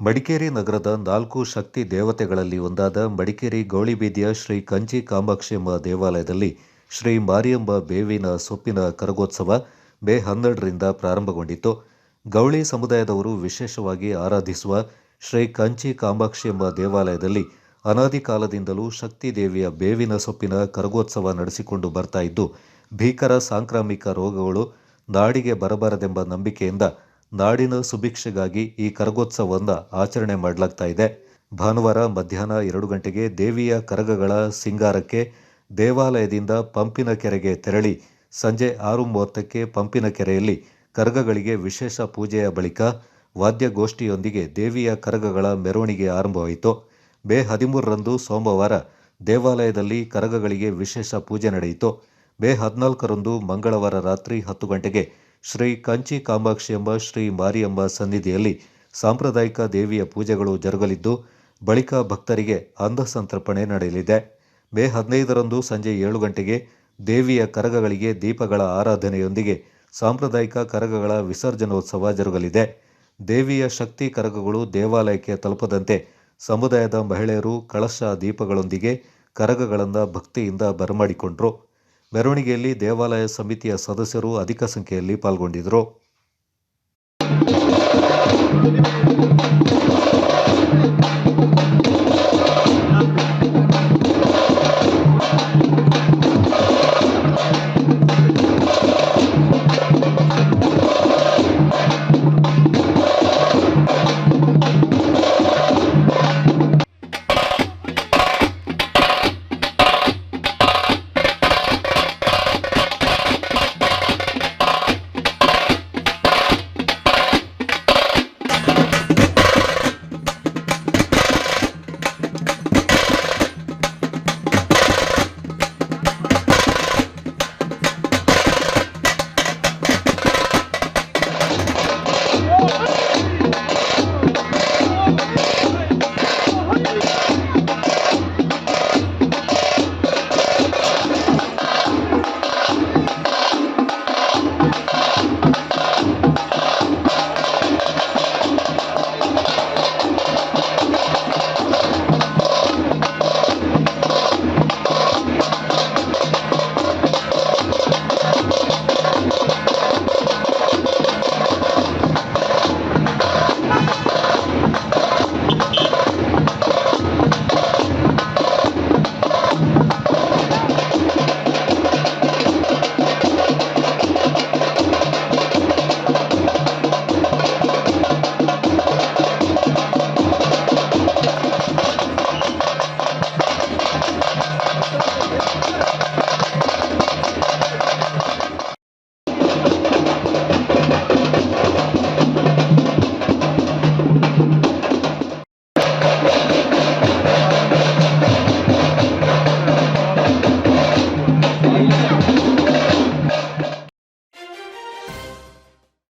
ಮಡಿಕೇರಿ ನಗರದ ನಾಲ್ಕು ಶಕ್ತಿ ದೇವತೆಗಳಲ್ಲಿ ಒಂದಾದ ಮಡಿಕೇರಿ ಗೌಳಿಬೀದಿಯ ಶ್ರೀ ಕಂಚಿ ಕಾಮಾಕ್ಷಿಯಮ್ಮ ದೇವಾಲಯದಲ್ಲಿ ಶ್ರೀ ಮಾರಿಯಮ್ಮ ಬೇವಿನ ಸೊಪ್ಪಿನ ಕರಗೋತ್ಸವ ಮೇ ಹನ್ನೆರಡರಿಂದ ಪ್ರಾರಂಭಗೊಂಡಿತು ಗೌಳಿ ಸಮುದಾಯದವರು ವಿಶೇಷವಾಗಿ ಆರಾಧಿಸುವ ಶ್ರೀ ಕಂಚಿ ಕಾಮಾಕ್ಷಿಯಮ್ಮ ದೇವಾಲಯದಲ್ಲಿ ಅನಾದಿ ಕಾಲದಿಂದಲೂ ಶಕ್ತಿ ದೇವಿಯ ಬೇವಿನ ಸೊಪ್ಪಿನ ಕರಗೋತ್ಸವ ನಡೆಸಿಕೊಂಡು ಬರ್ತಾ ಇದ್ದು, ಭೀಕರ ಸಾಂಕ್ರಾಮಿಕ ರೋಗಗಳು ನಾಡಿಗೆ ಬರಬಾರದೆಂಬ ನಂಬಿಕೆಯಿಂದ ನಾಡಿನ ಸುಭಿಕ್ಷೆಗಾಗಿ ಈ ಕರಗೋತ್ಸವವನ್ನು ಆಚರಣೆ ಮಾಡಲಾಗ್ತಾ ಇದೆ. ಭಾನುವಾರ ಮಧ್ಯಾಹ್ನ ಎರಡು ಗಂಟೆಗೆ ದೇವಿಯ ಕರಗಗಳ ಸಿಂಗಾರಕ್ಕೆ ದೇವಾಲಯದಿಂದ ಪಂಪಿನ ಕೆರೆಗೆ ತೆರಳಿ, ಸಂಜೆ ಆರು ಮೂವತ್ತಕ್ಕೆ ಪಂಪಿನ ಕೆರೆಯಲ್ಲಿ ಕರಗಗಳಿಗೆ ವಿಶೇಷ ಪೂಜೆಯ ಬಳಿಕ ವಾದ್ಯಗೋಷ್ಠಿಯೊಂದಿಗೆ ದೇವಿಯ ಕರಗಗಳ ಮೆರವಣಿಗೆ ಆರಂಭವಾಯಿತು. ಮೇ ಹದಿಮೂರರಂದು ಸೋಮವಾರ ದೇವಾಲಯದಲ್ಲಿ ಕರಗಗಳಿಗೆ ವಿಶೇಷ ಪೂಜೆ ನಡೆಯಿತು. ಮೇ ಹದಿನಾಲ್ಕರಂದು ಮಂಗಳವಾರ ರಾತ್ರಿ ಹತ್ತು ಗಂಟೆಗೆ ಶ್ರೀ ಕಂಚಿ ಎಂಬ ಶ್ರೀ ಮಾರಿಯಮ್ಮ ಸನ್ನಿಧಿಯಲ್ಲಿ ಸಾಂಪ್ರದಾಯಿಕ ದೇವಿಯ ಪೂಜೆಗಳು ಜರುಗಲಿದ್ದು, ಬಳಿಕ ಭಕ್ತರಿಗೆ ಅನ್ನಸಂತರ್ಪಣೆ ನಡೆಯಲಿದೆ. ಮೇ ಹದಿನೈದರಂದು ಸಂಜೆ ಏಳು ಗಂಟೆಗೆ ದೇವಿಯ ಕರಗಗಳಿಗೆ ದೀಪಗಳ ಆರಾಧನೆಯೊಂದಿಗೆ ಸಾಂಪ್ರದಾಯಿಕ ಕರಗಗಳ ವಿಸರ್ಜನೋತ್ಸವ ಜರುಗಲಿದೆ. ದೇವಿಯ ಶಕ್ತಿ ಕರಗಗಳು ದೇವಾಲಯಕ್ಕೆ ತಲುಪದಂತೆ ಸಮುದಾಯದ ಮಹಿಳೆಯರು ಕಳಶ ದೀಪಗಳೊಂದಿಗೆ ಕರಗಗಳನ್ನು ಭಕ್ತಿಯಿಂದ ಬರಮಾಡಿಕೊಂಡರು. ಮೆರವಣಿಗೆಯಲ್ಲಿ ದೇವಾಲಯ ಸಮಿತಿಯ ಸದಸ್ಯರು ಅಧಿಕ ಸಂಖ್ಯೆಯಲ್ಲಿ ಪಾಲ್ಗೊಂಡಿದ್ದರು.